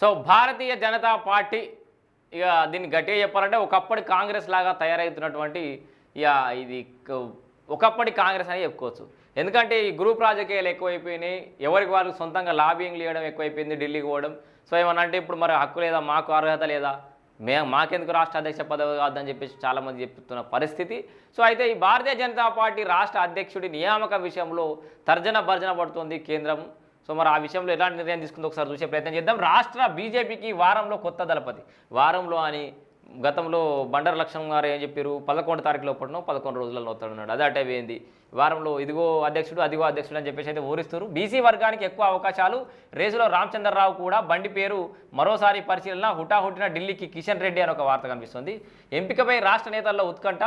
So Bharatiya Janata party ఇక దీన్ని గట్టిగా చెప్పాలంటే ఒకప్పటి కాంగ్రెస్ లాగా తయారవుతున్నటువంటి ఇక ఇది ఒకప్పటి కాంగ్రెస్ అని చెప్పుకోవచ్చు. ఎందుకంటే ఈ గ్రూప్ రాజకీయాలు ఎక్కువైపోయినాయి ఎవరికి వారికి సొంతంగా లాబింగ్లు చేయడం ఎక్కువైపోయింది ఢిల్లీకి పోవడం. సో ఏమన్నా అంటే ఇప్పుడు మరి హక్కు లేదా మాకు అర్హత లేదా? మే మాకెందుకు రాష్ట్ర అధ్యక్ష పదవి కాదని చెప్పేసి చాలామంది చెప్తున్న పరిస్థితి. సో అయితే ఈ భారతీయ జనతా పార్టీ రాష్ట్ర అధ్యక్షుడి నియామక విషయంలో తర్జన భర్జన పడుతోంది కేంద్రం. సో మరి ఆ విషయంలో ఎలాంటి నిర్ణయం తీసుకుందో ఒకసారి చూసే ప్రయత్నం చేద్దాం. రాష్ట్ర బీజేపీకి వారంలో కొత్త దళపతి. వారంలో అని గతంలో బండర లక్ష్మణ్ గారు ఏం చెప్పారు? పదకొండు తారీఖు లోపలనో పదకొండు రోజులలో వస్తాడన్నాడు అదే అటే ఏంది వారంలో ఇదిగో అధ్యక్షుడు అదిగో అధ్యక్షుడు అని చెప్పేసి అయితే ఊరిస్తారు. బీసీ వర్గానికి ఎక్కువ అవకాశాలు. రేసులో రామచంద్రరావు కూడా బండి పేరు మరోసారి పరిశీలన హుటాహుటిన ఢిల్లీకి కిషన్ రెడ్డి అని ఒక వార్త కనిపిస్తుంది. ఎంపికపై రాష్ట్ర నేతల్లో ఉత్కంఠ.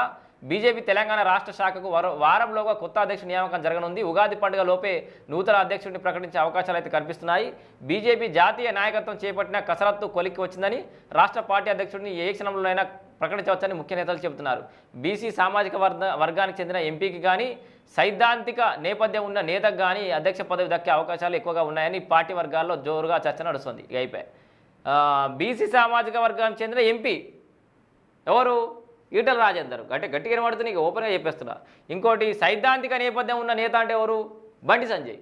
బీజేపీ తెలంగాణ రాష్ట్ర శాఖకు వారంలోగా కొత్త అధ్యక్ష నియామకం జరగనుంది. ఉగాది పండుగ లోపే నూతన అధ్యక్షుడిని ప్రకటించే అవకాశాలు అయితే కనిపిస్తున్నాయి. బీజేపీ జాతీయ నాయకత్వం చేపట్టిన కసరత్తు కొలిక్కి వచ్చిందని రాష్ట్ర పార్టీ అధ్యక్షుడిని ఏ క్షణంలోనైనా ప్రకటించవచ్చని ముఖ్య నేతలు చెబుతున్నారు. బీసీ సామాజిక వర్గ వర్గానికి చెందిన ఎంపీకి కానీ సైద్ధాంతిక నేపథ్యం ఉన్న నేతకు కానీ అధ్యక్ష పదవి దక్కే అవకాశాలు ఎక్కువగా ఉన్నాయని పార్టీ వర్గాల్లో జోరుగా చర్చ నడుస్తుంది. ఇక అయిపోయి బీసీ సామాజిక వర్గానికి చెందిన ఎంపీ ఎవరు? ఈటల రాజేందర్. అంటే గట్టిగా వినబడుతుంది నీకు ఓపెన్గా చెప్పేస్తున్నా. ఇంకోటి సైద్ధాంతిక నేపథ్యం ఉన్న నేత అంటే ఎవరు? బండి సంజయ్.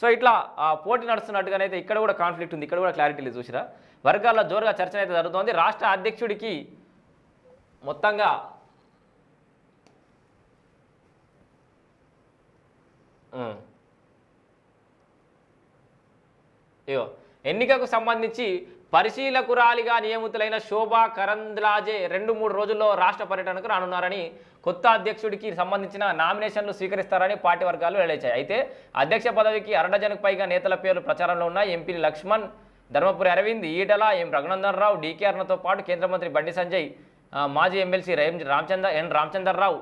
సో ఇట్లా ఆ పోటీ నడుస్తున్నట్టుగానైతే ఇక్కడ కూడా కాన్ఫ్లిక్ట్ ఉంది. ఇక్కడ కూడా క్లారిటీ లేదు చూసిరా? వర్గాల్లో జోరుగా చర్చ అయితే జరుగుతోంది. రాష్ట్ర అధ్యక్షుడికి మొత్తంగా ఇగో ఎన్నికకు సంబంధించి పరిశీలకురాలిగా నియమితులైన శోభా కరంద్లాజే రెండు మూడు రోజుల్లో రాష్ట్ర పర్యటనకు రానున్నారని కొత్త అధ్యక్షుడికి సంబంధించిన నామినేషన్లు స్వీకరిస్తారని పార్టీ వర్గాలు వెల్లడించాయి. అయితే అధ్యక్ష పదవికి అరడజనకు పైగా నేతల పేర్లు ప్రచారంలో ఉన్న MP Laxman Dharmapuri Arvind Etela M Raghunandan Rao DK అర్ణతో పాటు కేంద్ర మంత్రి బండి సంజయ్ మాజీ MLC Ramachandra N Ramachandra Rao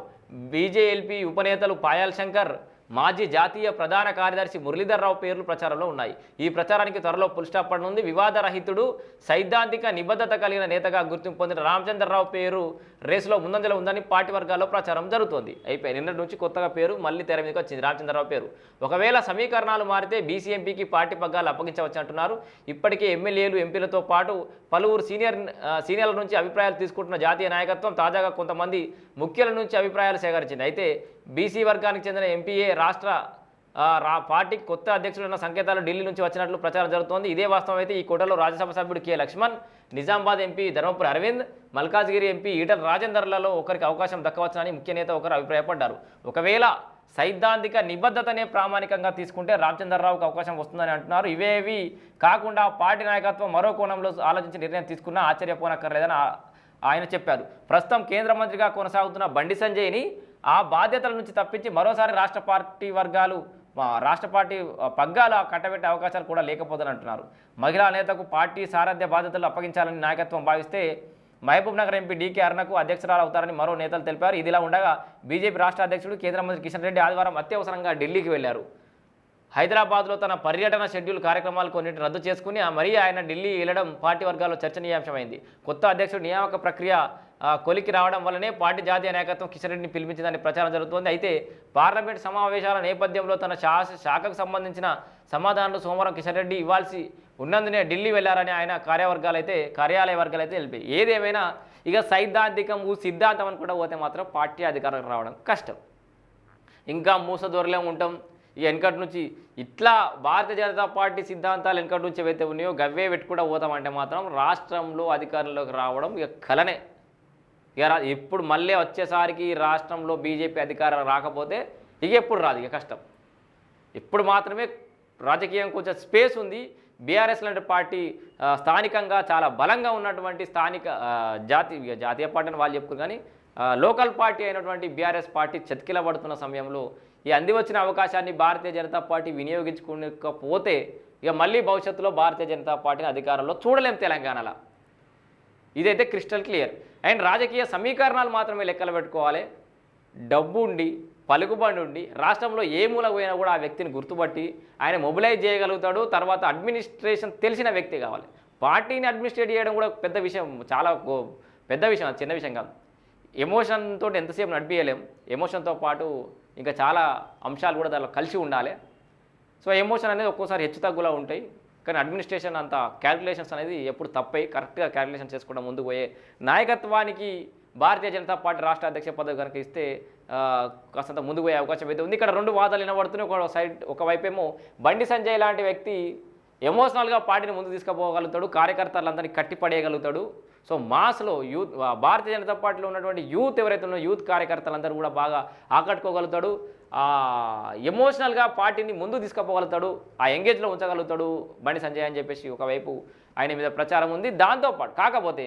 BJLP ఉపనేతలు Payal Shankar మాజీ జాతీయ ప్రధాన కార్యదర్శి మురళీధర్రావు పేర్లు ప్రచారంలో ఉన్నాయి. ఈ ప్రచారానికి త్వరలో పుల్ స్టాప్ పడనుంది. వివాదరహితుడు సైద్ధాంతిక నిబద్ధత కలిగిన నేతగా గుర్తింపు పొందిన రామచంద్రరావు పేరు రేసులో ముందంజలో ఉందని పార్టీ వర్గాల్లో ప్రచారం జరుగుతోంది. అయిపోయి నిన్నటి నుంచి కొత్తగా పేరు మళ్ళీ తెర మీదకి వచ్చింది రామచంద్రరావు పేరు. ఒకవేళ సమీకరణాలు మారితే బీసీఎంపీకి పార్టీ పగ్గాలు అప్పగించవచ్చు అంటున్నారు. ఇప్పటికే ఎమ్మెల్యేలు ఎంపీలతో పాటు పలువురు సీనియర్ సీనియర్ల నుంచి అభిప్రాయాలు తీసుకుంటున్న జాతీయ నాయకత్వం తాజాగా కొంతమంది ముఖ్యుల నుంచి అభిప్రాయాలు సేకరించింది. అయితే బీసీ వర్గానికి చెందిన ఎంపీఏ రాష్ట్ర రా పార్టీకి కొత్త అధ్యక్షుడన్న సంకేతాలు ఢిల్లీ నుంచి వచ్చినట్లు ప్రచారం జరుగుతోంది. ఇదే వాస్తవం అయితే ఈ కోటలో రాజ్యసభ సభ్యుడు K. Laxman Nizamabad MP Dharmapuri Arvind Malkajgiri MP Etela రాజేందర్లలో ఒకరికి అవకాశం దక్కవచ్చునని ముఖ్య నేత ఒకరు అభిప్రాయపడ్డారు. ఒకవేళ సైద్ధాంతిక నిబద్ధతనే ప్రామాణికంగా తీసుకుంటే రామచంద్రరావుకు అవకాశం వస్తుందని అంటున్నారు. ఇవేవి కాకుండా పార్టీ నాయకత్వం మరో కోణంలో ఆలోచించి నిర్ణయం తీసుకున్నా ఆశ్చర్యపోనక్కర్లేదని ఆయన చెప్పారు. ప్రస్తుతం కేంద్ర మంత్రిగా కొనసాగుతున్న బండి సంజయ్ని ఆ బాధ్యతల నుంచి తప్పించి మరోసారి రాష్ట్ర పార్టీ వర్గాలు రాష్ట్ర పార్టీ ఆ, పగ్గాల కట్టబెట్టే అవకాశాలు కూడా లేకపోదని అంటున్నారు. మహిళా నేతకు పార్టీ సారథ్య బాధ్యతలు అప్పగించాలని నాయకత్వం భావిస్తే మహబూబ్ నగర్ ఎంపీ డీకే అరుణకు అధ్యక్షురాలు అవుతారని మరో నేతలు తెలిపారు. ఇదిలా ఉండగా బీజేపీ రాష్ట్ర అధ్యక్షుడు కేంద్ర మంత్రి కిషన్ రెడ్డి ఆదివారం అత్యవసరంగా ఢిల్లీకి వెళ్ళారు హైదరాబాద్లో తన పర్యటన షెడ్యూల్ కార్యక్రమాలు కొన్నింటిని రద్దు చేసుకుని ఆ మరీ ఆయన ఢిల్లీ వెళ్ళడం పార్టీ వర్గాల్లో చర్చనీయాంశమైంది. కొత్త అధ్యక్షుడు నియామక ప్రక్రియ కొలికి రావడం వల్లనే పార్టీ జాతీయ నాయకత్వం కిషన్ రెడ్డిని పిలిపించిందని ప్రచారం జరుగుతోంది. అయితే పార్లమెంట్ సమావేశాల నేపథ్యంలో తన శాస శాఖకు సంబంధించిన సమాధానాలు సోమవారం కిషన్ రెడ్డి ఇవ్వాల్సి ఉన్నందునే ఢిల్లీ వెళ్ళారని ఆయన కార్యవర్గాలు అయితే కార్యాలయ వర్గాలు అయితే తెలిపాయి ఏదేమైనా ఇక సైద్ధాంతికం సిద్ధాంతం అని కూడా పోతే మాత్రం పార్టీ అధికారులకు రావడం కష్టం. ఇంకా మూసదొరలే ఉంటాం ఈ వెనకటి నుంచి ఇట్లా భారతీయ జనతా పార్టీ సిద్ధాంతాలు వెనకటి నుంచి ఏవైతే ఉన్నాయో గవ్వే పెట్టుకుండా పోతామంటే మాత్రం రాష్ట్రంలో అధికారంలోకి రావడం ఇక కలనే. ఇక రా- ఇప్పుడు మళ్ళీ వచ్చేసరికి రాష్ట్రంలో బీజేపీ అధికారం రాకపోతే ఇక ఎప్పుడు రాదు ఇక కష్టం. ఇప్పుడు మాత్రమే రాజకీయం కొంచెం స్పేస్ ఉంది. బీఆర్ఎస్ లాంటి పార్టీ స్థానికంగా చాలా బలంగా ఉన్నటువంటి స్థానిక జాతి జాతీయ జాతీయ పార్టీ అని వాళ్ళు చెప్పుకోరు కానీ లోకల్ పార్టీ అయినటువంటి బీఆర్ఎస్ పార్టీ చతికిలబడుతున్న సమయంలో ఈ అంది వచ్చిన అవకాశాన్ని భారతీయ జనతా పార్టీ వినియోగించుకోకపోతే ఇక మళ్ళీ భవిష్యత్తులో భారతీయ జనతా పార్టీని అధికారంలో చూడలేం తెలంగాణలో. ఇదైతే క్రిస్టల్ క్లియర్. అండ్ రాజకీయ సమీకరణాలు మాత్రమే లెక్కలు పెట్టుకోవాలి. డబ్బు ఉండి పలుకుబడి ఉండి రాష్ట్రంలో ఏ మూల పోయినా కూడా ఆ వ్యక్తిని గుర్తుపట్టి ఆయన మొబిలైజ్ చేయగలుగుతాడు. తర్వాత అడ్మినిస్ట్రేషన్ తెలిసిన వ్యక్తి కావాలి. పార్టీని అడ్మినిస్ట్రేట్ చేయడం కూడా పెద్ద విషయం చాలా పెద్ద విషయం అది చిన్న విషయం కాదు. ఎమోషన్తో ఎంతసేపు నడిపించలేం ఎమోషన్తో పాటు ఇంకా చాలా అంశాలు కూడా దానిలో కలిసి ఉండాలి. సో ఎమోషన్ అనేది ఒక్కోసారి హెచ్చు తగ్గులా ఉంటాయి. కానీ అడ్మినిస్ట్రేషన్ అంత క్యాలిక్యులేషన్స్ అనేది ఎప్పుడు తప్పై. కరెక్ట్గా క్యాలిక్యులేషన్ చేసుకోవడం ముందుకు పోయే నాయకత్వానికి భారతీయ జనతా పార్టీ రాష్ట్ర అధ్యక్ష పదవి కనుక ఇస్తే కాస్తంత ముందుకు పోయే అవకాశం అయితే ఉంది. ఇక్కడ రెండు వాదాలు వినబడుతున్నాయి. ఒక సైడ్ ఒకవైపేమో బండి సంజయ్ లాంటి వ్యక్తి ఎమోషనల్గా పార్టీని ముందు తీసుకుపోగలుగుతాడు కార్యకర్తలందరినీ కట్టిపడేయగలుగుతాడు. సో మాస్లో యూత్ భారతీయ జనతా పార్టీలో ఉన్నటువంటి యూత్ ఎవరైతే ఉన్నారో యూత్ కార్యకర్తలందరూ కూడా బాగా ఆకట్టుకోగలుగుతాడు. ఎమోషనల్గా పార్టీని ముందు తీసుకుపోగలుగుతాడు. ఆ ఎంగేజ్లో ఉంచగలుగుతాడు బండి సంజయ్ అని చెప్పేసి ఒకవైపు ఆయన మీద ప్రచారం ఉంది. దాంతోపాటు కాకపోతే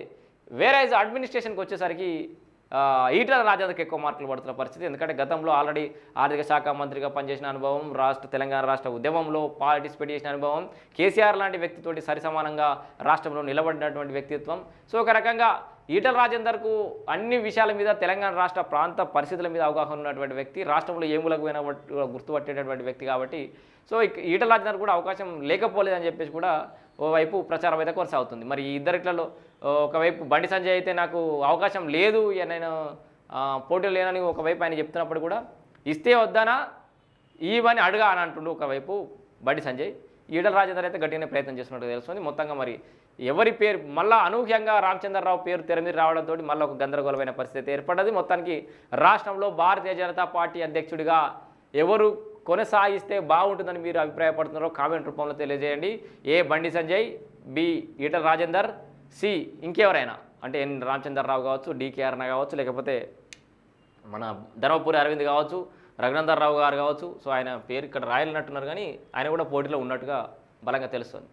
వేరే అడ్మినిస్ట్రేషన్కి వచ్చేసరికి ఈటల రాజాకి ఎక్కువ మార్కులు పడుతున్న పరిస్థితి. ఎందుకంటే గతంలో ఆల్రెడీ ఆర్థిక శాఖ మంత్రిగా పనిచేసిన అనుభవం రాష్ట్ర తెలంగాణ రాష్ట్ర ఉద్యమంలో పార్టిసిపేట్ చేసిన అనుభవం కేసీఆర్ లాంటి వ్యక్తితోటి సరిసమానంగా రాష్ట్రంలో నిలబడినటువంటి వ్యక్తిత్వం. సో ఒక రకంగా ఈటల రాజేందర్కు అన్ని విషయాల మీద తెలంగాణ రాష్ట్ర ప్రాంత పరిస్థితుల మీద అవగాహన ఉన్నటువంటి వ్యక్తి రాష్ట్రంలో ఏములకు పోయినా గుర్తుపట్టేటటువంటి వ్యక్తి కాబట్టి. సో ఈటల రాజేందర్ కూడా అవకాశం లేకపోలేదని చెప్పేసి కూడా ఓవైపు ప్రచారం అయితే కొనసాగుతుంది. మరి ఈ ఇద్దరిట్లలో ఒకవైపు బండి సంజయ్ అయితే నాకు అవకాశం లేదు నేను పోటీ పోటీలు లేనని ఒకవైపు ఆయన చెప్తున్నప్పుడు కూడా ఇస్తే వద్దానా? ఇవని అడుగా అని అంటుండు ఒకవైపు బండి సంజయ్. ఈడల రాజేందర్ అయితే గట్టిగానే ప్రయత్నం చేస్తున్నట్టు తెలుస్తుంది. మొత్తంగా మరి ఎవరి పేరు మళ్ళా అనూహ్యంగా రామచంద్రరావు పేరు తెర మీద రావడంతో మళ్ళీ ఒక గందరగోళమైన పరిస్థితి ఏర్పడ్డది. మొత్తానికి రాష్ట్రంలో భారతీయ జనతా పార్టీ అధ్యక్షుడిగా ఎవరు కొనసాగిస్తే బాగుంటుందని మీరు అభిప్రాయపడుతున్నారో కామెంట్ రూపంలో తెలియజేయండి. A Bandi Sanjay B Etela Rajender C ఇంకెవరైనా? అంటే ఎన్ రామచంద్రరావు కావచ్చు డికేఆర్ కావచ్చు లేకపోతే మన ధర్మపురి అరవింద్ కావచ్చు రఘునందర్ రావు గారు కావచ్చు. సో ఆయన పేరు ఇక్కడ రాయలినట్టున్నారు కానీ ఆయన కూడా పోటీలో ఉన్నట్టుగా బలంగా తెలుస్తుంది.